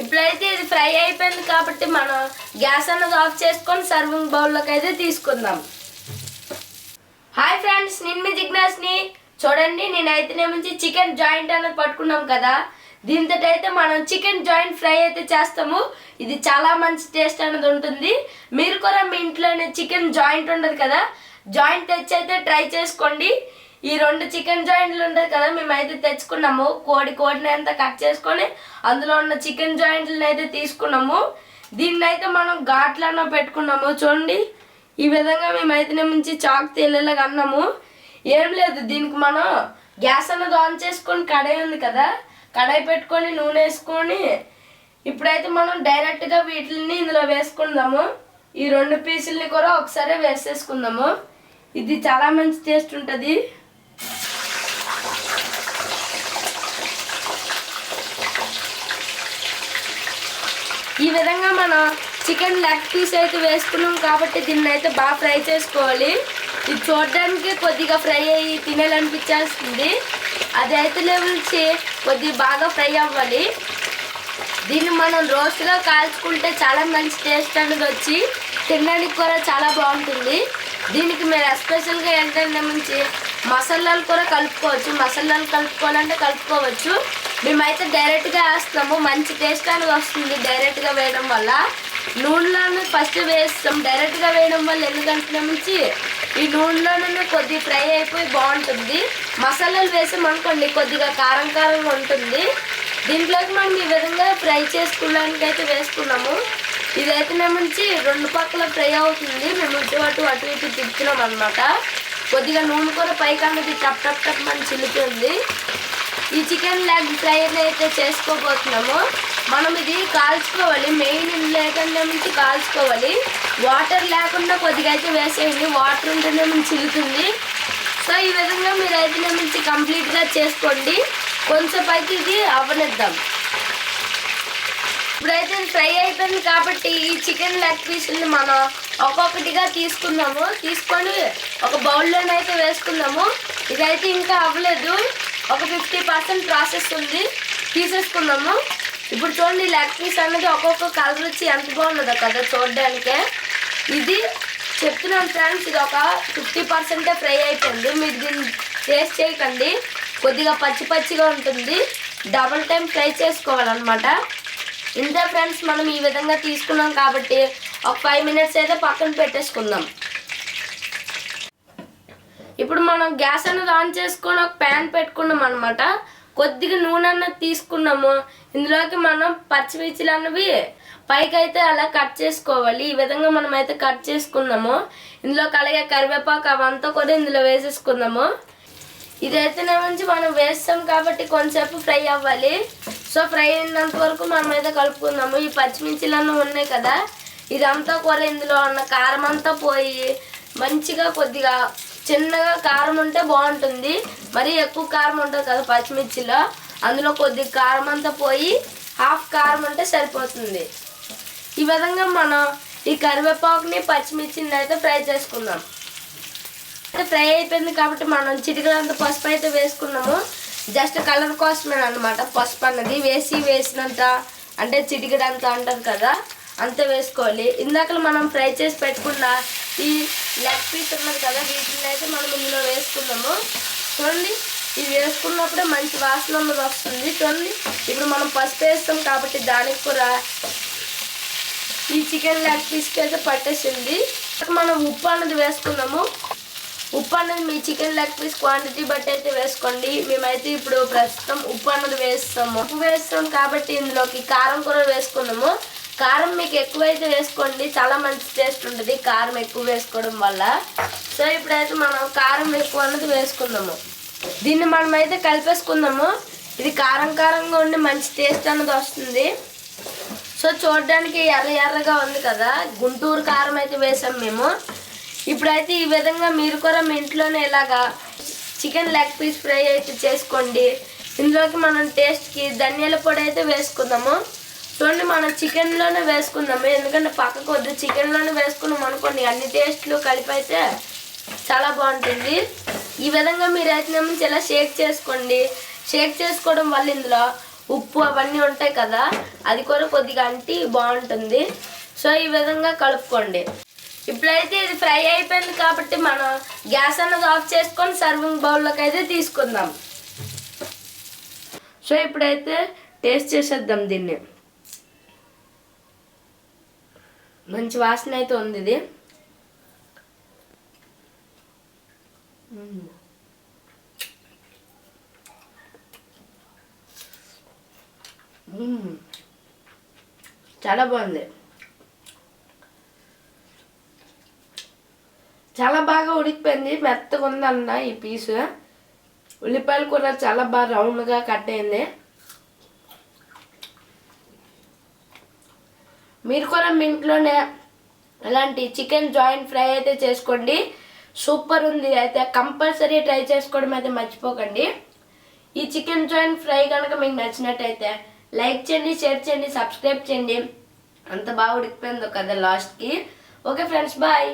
ఇప్పుడైతే ఇది ఫ్రై అయిపోయింది కాబట్టి మనం గ్యాస్ అన్నది ఆఫ్ చేసుకొని సర్వింగ్ బౌల్లోకి అయితే తీసుకుందాం. హాయ్ ఫ్రెండ్స్ నేను మీ జిజ్ఞాస్ని. చూడండి నేనైతే నుంచి చికెన్ జాయింట్ అనేది పట్టుకున్నాం కదా. దీంతో అయితే మనం చికెన్ జాయింట్ ఫ్రై అయితే చేస్తాము. ఇది చాలా మంచి టేస్ట్ అనేది ఉంటుంది. మీరు కూడా మీ ఇంట్లోనే చికెన్ జాయింట్ ఉండదు కదా జాయింట్ తెచ్చి అయితే ట్రై చేసుకోండి. ఈ రెండు చికెన్ జాయింట్లు ఉంటాయి కదా మేమైతే తెచ్చుకున్నాము. కోడి కోడిని అంతా కట్ చేసుకొని అందులో ఉన్న చికెన్ జాయింట్లను అయితే తీసుకున్నాము. దీన్ని అయితే మనం ఘాట్లన్నా పెట్టుకున్నాము. చూడండి ఈ విధంగా మేమైతే నుంచి చాక్ తేలేలాగా అన్నాము ఏం లేదు దీనికి మనం గ్యాస్ అన్నది ఆన్ చేసుకొని కడాయి ఉంది కదా కడాయి పెట్టుకొని నూనె వేసుకొని ఇప్పుడైతే మనం డైరెక్ట్గా వీటిని ఇందులో వేసుకుందాము. ఈ రెండు పీసుల్ని కూడా ఒకసారి వేసేసుకుందాము. ఇది చాలా మంచి టేస్ట్ ఉంటుంది. ఈ విధంగా మనం చికెన్ లెగ్ పీస్ అయితే వేసుకున్నాం కాబట్టి దీన్ని అయితే బాగా ఫ్రై చేసుకోవాలి. ఇది చూడడానికి కొద్దిగా ఫ్రై అయ్యి తినాలనిపించాల్సింది అది అయితే లెవెల్స్ కొద్దిగా బాగా ఫ్రై అవ్వాలి. దీన్ని మనం రోస్ట్గా కాల్చుకుంటే చాలా మంచి టేస్ట్ అనేది వచ్చి తినడానికి కూడా చాలా బాగుంటుంది. దీనికి మీరు ఎస్పెషల్గా ఏంటంటే మంచి మసాలాలు కూడా కలుపుకోవచ్చు. మసాలాలు కలుపుకోవాలంటే కలుపుకోవచ్చు. మేమైతే డైరెక్ట్గా వేస్తాము. మంచి టేస్ట్ అనేది వస్తుంది డైరెక్ట్గా వేయడం వల్ల. నూనెలోనే ఫస్ట్ వేస్తాం. డైరెక్ట్గా వేయడం వల్ల ఎందుకంటే నుంచి ఈ నూనెలోనే కొద్దిగా ఫ్రై అయిపోయి బాగుంటుంది. మసాలాలు వేసామనుకోండి కొద్దిగా కారం కారంగా ఉంటుంది. దీంట్లోకి మనం ఈ విధంగా ఫ్రై చేసుకోవడానికి అయితే వేసుకున్నాము. ఇదైతే నుంచి రెండు పక్కల ఫ్రై అవుతుంది. మేము ఇటు అటు అటు ఇటు తిప్పుతున్నాం అనమాట కొద్దిగా నూనె కూడా పైకి అన్నది టప్ టప్ టప్ అని చిల్లుతుంది. ఈ చికెన్ లెగ్ ఫ్రై అయితే చేసుకోబోతున్నాము. మనం ఇది కాల్చుకోవాలి. మెయిన్ లేకుండా నుంచి కాల్చుకోవాలి. వాటర్ లేకుండా కొద్దిగా అయితే వేసేయండి. వాటర్ ఉంటేనే మనం చిల్లుతుంది. సో ఈ విధంగా మీరు అయితే నుంచి కంప్లీట్గా చేసుకోండి. కొంచెం పైకి ఇది అవ్వనిద్దాం. ఇప్పుడైతే ఫ్రై అయిపోయింది కాబట్టి ఈ చికెన్ లెగ్ పీసుల్ని మనం ఒక్కొక్కటిగా తీసుకుందాము. తీసుకొని ఒక బౌల్లోనైతే వేసుకుందాము. ఇదైతే ఇంకా అవ్వలేదు. ఒక ఫిఫ్టీ పర్సెంట్ ప్రాసెస్ ఉంది. తీసేసుకుందాము. ఇప్పుడు చూడండి లెగ్ పీస్ అనేది ఒక్కొక్క కలర్ వచ్చి ఎంత బాగున్నదో కదా చూడడానికే. ఇది చెప్తున్నాను ఫ్రెండ్స్ ఇది ఒక ఫిఫ్టీ పర్సెంటే ఫ్రై అయిపోయింది. మీరు దీన్ని టేస్ట్ చేయకండి. కొద్దిగా పచ్చి పచ్చిగా ఉంటుంది. డబల్ టైం ఫ్రై చేసుకోవాలన్నమాట. ఇంతే ఫ్రెండ్స్ మనం ఈ విధంగా తీసుకున్నాం కాబట్టి ఒక ఫైవ్ మినిట్స్ అయితే పక్కన పెట్టేసుకుందాం. ఇప్పుడు మనం గ్యాస్ అనేది ఆన్ చేసుకొని ఒక ప్యాన్ పెట్టుకున్నాం అనమాట కొద్దిగా నూనె అన్నది తీసుకున్నాము. ఇందులోకి మనం పచ్చిమిర్చిలు అన్నవి పైకి అయితే అలా కట్ చేసుకోవాలి. ఈ విధంగా మనం అయితే కట్ చేసుకున్నాము. ఇందులోకి అలాగే కరివేపాకు అవంతా కూడా ఇందులో వేసేసుకుందాము. ఇదైతే నుంచి మనం వేస్తాం కాబట్టి కొంచెంసేపు ఫ్రై అవ్వాలి. సో ఫ్రై అయినంత వరకు మనం అయితే కలుపుకుందాము. ఈ పచ్చిమిర్చిలన్నీ ఉన్నాయి కదా ఇదంతా కూడా ఇందులో ఉన్న కారం అంతా పోయి మంచిగా కొద్దిగా చిన్నగా కారం ఉంటే బాగుంటుంది. మరి ఎక్కువ కారం ఉంటుంది కదా పచ్చిమిర్చిలో. అందులో కొద్దిగా కారం అంతా పోయి హాఫ్ కారం ఉంటే సరిపోతుంది. ఈ విధంగా మనం ఈ కరివేపాకుని పచ్చిమిర్చిని అయితే ఫ్రై చేసుకుందాం. ఫ్రై అయిపోయింది కాబట్టి మనం చిటికలంత పసుపు అయితే వేసుకున్నాము. జస్ట్ కలర్ కోసమే అనమాట పసుపు అన్నది. వేసి వేసినంత అంటే చిటికడంత అంటారు కదా అంత వేసుకోవాలి. ఇందాక మనం ఫ్రై చేసి పెట్టుకున్న ఈ లెగ్ పీస్ ఉన్నది కదా వీటిని అయితే మనం ఇందులో వేసుకున్నాము. చూడండి ఇవి వేసుకున్నప్పుడే మంచి వాసన ఉన్నది వస్తుంది. చూడండి ఇప్పుడు మనం పసుపు వేస్తాం కాబట్టి దానికి కూడా ఈ చికెన్ లెగ్ పీస్కి అయితే పట్టేసింది. మనం ఉప్పు అన్నది వేసుకున్నాము. ఉప్పు అన్నది మీ చికెన్ లెగ్ పీస్ క్వాంటిటీ బట్టి అయితే వేసుకోండి. మేమైతే ఇప్పుడు ప్రస్తుతం ఉప్పు అన్నది వేస్తాము. ఉప్పు వేస్తాం కాబట్టి ఇందులోకి కారం కూడా వేసుకున్నాము. కారం మీకు ఎక్కువైతే వేసుకోండి. చాలా మంచి టేస్ట్ ఉంటుంది కారం ఎక్కువ వేసుకోవడం వల్ల. సో ఇప్పుడైతే మనం కారం ఎక్కువ అన్నది వేసుకుందాము. దీన్ని మనమైతే కలిపేసుకుందాము. ఇది కారం కారంగా ఉండి మంచి టేస్ట్ అన్నది వస్తుంది. సో చూడడానికి ఎర్ర ఎర్రగా ఉంది కదా. గుంటూరు కారం అయితే వేసాం మేము. ఇప్పుడైతే ఈ విధంగా మీరు కూడా మీ ఇంట్లోనే ఇలాగా చికెన్ లెగ్ పీస్ ఫ్రై అయితే చేసుకోండి. ఇందులోకి మనం టేస్ట్కి ధనియాల పొడి అయితే వేసుకుందాము. చూడండి మనం చికెన్లోనే వేసుకుందాము. ఎందుకంటే పక్కకు వద్దు చికెన్లోనే వేసుకున్నాం అనుకోండి అన్ని టేస్ట్లు కలిపి అయితే చాలా బాగుంటుంది. ఈ విధంగా మీరు అయితే నుంచి ఇలా షేక్ చేసుకోండి. షేక్ చేసుకోవడం వల్ల ఇందులో ఉప్పు అవన్నీ ఉంటాయి కదా అది కూడా కొద్దిగా అంటి బాగుంటుంది. సో ఈ విధంగా కలుపుకోండి. ఇప్పుడైతే ఇది ఫ్రై అయిపోయింది కాబట్టి మనం గ్యాస్ అన్నది ఆఫ్ చేసుకొని సర్వింగ్ బౌల్లోకి అయితే తీసుకుందాం. సో ఇప్పుడైతే టేస్ట్ చేసేద్దాం దీన్ని. మంచి వాసన అయితే ఉంది ఇది. చాలా బాగుంది. చాలా బాగా ఉడికిపోయింది. మెత్తగా ఉందన్న ఈ పీసు. ఉల్లిపాయలు కూడా చాలా బాగా రౌండ్గా కట్ అయింది. మీరు కూడా మీ ఇంట్లోనే ఇలాంటి చికెన్ జాయింట్ ఫ్రై అయితే చేసుకోండి. సూపర్ ఉంది. అయితే కంపల్సరీ ట్రై చేసుకోవడం అయితే మర్చిపోకండి. ఈ చికెన్ జాయింట్ ఫ్రై కనుక మీకు నచ్చినట్టయితే లైక్ చేయండి షేర్ చేయండి సబ్స్క్రైబ్ చేయండి. అంత బాగా ఉడికిపోయిందో కదా లాస్ట్కి. Okay friends bye.